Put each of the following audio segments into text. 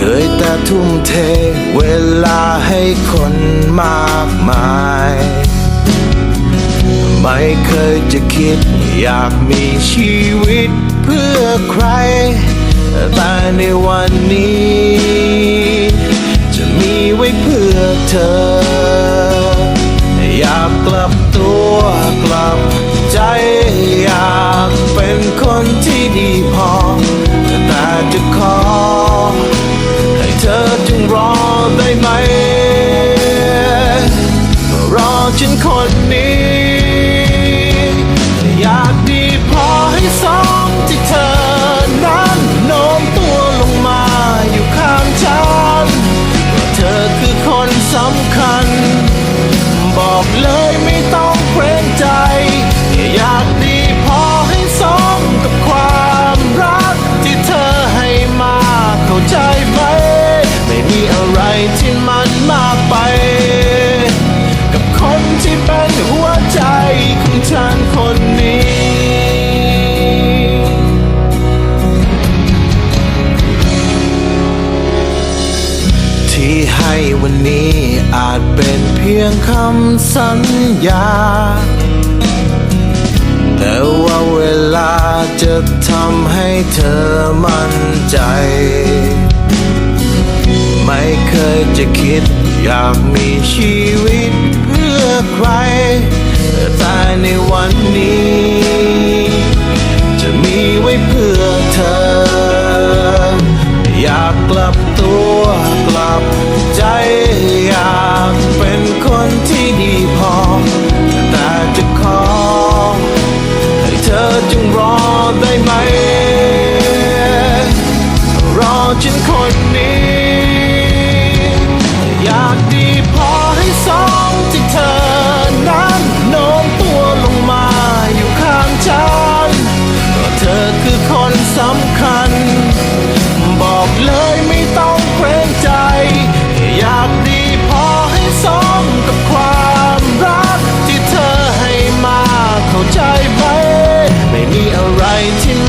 เคยแต่ทุ่มเทเวลาให้คนมากมาย ไม่เคยจะคิดอยากมีชีวิตเพื่อใคร แต่ในวันนี้ จะมีไว้เพื่อเธอ อยากกลับ คนนี้อยากดีพอให้สองที่เธอนั้นโน้มตัวลงมาอยู่ข้างฉันว่าเธอคือคนสำคัญ บอกเลยไม่ต้องเกรงใจ อยากดีพอให้สมกับความรักที่เธอให้มาเข้าใจไหมไม่มีอะไรที่ ที่ให้วันนี้อาจเป็นเพียงคำสัญญา แต่ว่าเวลาจะทำให้เธอมั่นใจ ไม่เคยจะคิดอยากมีชีวิตเพื่อใคร แต่ในวันนี้ จะมีไว้เพื่อ อฉันคนนี้ อยากดีพอให้สองที่เธอนั้นโน้มตัวลงมาอยู่ข้างฉันว่าะเธอคือคนสำคัญ บอกเลยไม่ต้องเกรงใจ อยากดีพอให้สมกับความรักที่เธอให้มาเข้าใจไหมไม่มีอะไรที่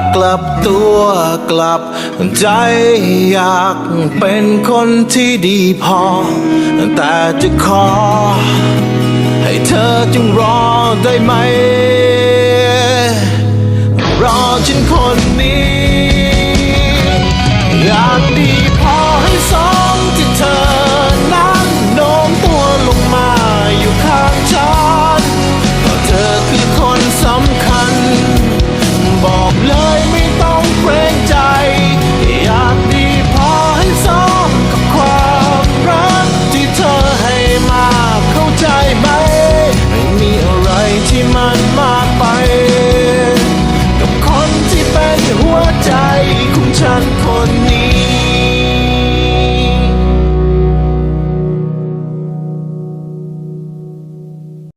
ากกลับตัวกลับใจอยากเป็นคนที่ดีพอ แต่จะขอ ให้เธอจงรอได้ไหม รอฉันคนนี้